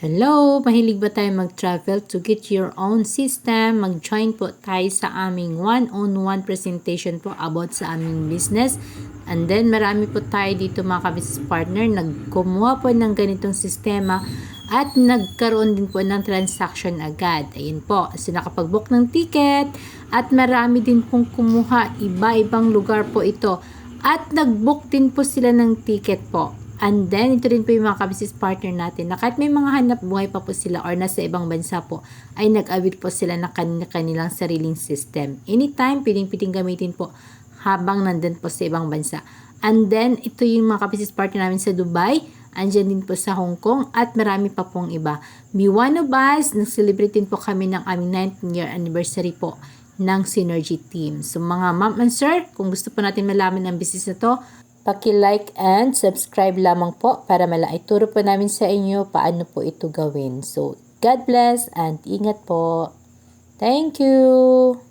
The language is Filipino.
Hello! Mahilig ba tayo mag-travel to get your own system? Mag-join po tayo sa aming one-on-one presentation po about sa aming business. And then, marami po tayo dito mga ka-business partner. Nagkumuha po ng ganitong sistema at nagkaroon din po ng transaction agad. Ayun po. So, nakapag-book ng ticket at marami din pong kumuha. Iba-ibang lugar po ito. At nag-book din po sila ng ticket po. And then, ito rin po yung mga ka-business partner natin na kahit may mga hanap buhay pa po sila or nasa ibang bansa po, ay nag-awit po sila ng kanilang sariling system. Anytime, pwedeng-pwedeng gamitin po habang nandun po sa ibang bansa. And then, ito yung mga ka-business partner namin sa Dubai, andyan din po sa Hong Kong, at marami pa pong iba. Be one of us, nag-celebrate din po kami ng aming 9th year anniversary po ng Synergy Team. So mga ma'am and sir, kung gusto po natin malaman ang business na to, Paki-like and subscribe lamang po para malaituro po namin sa inyo paano po ito gawin. So, God bless and ingat po. Thank you!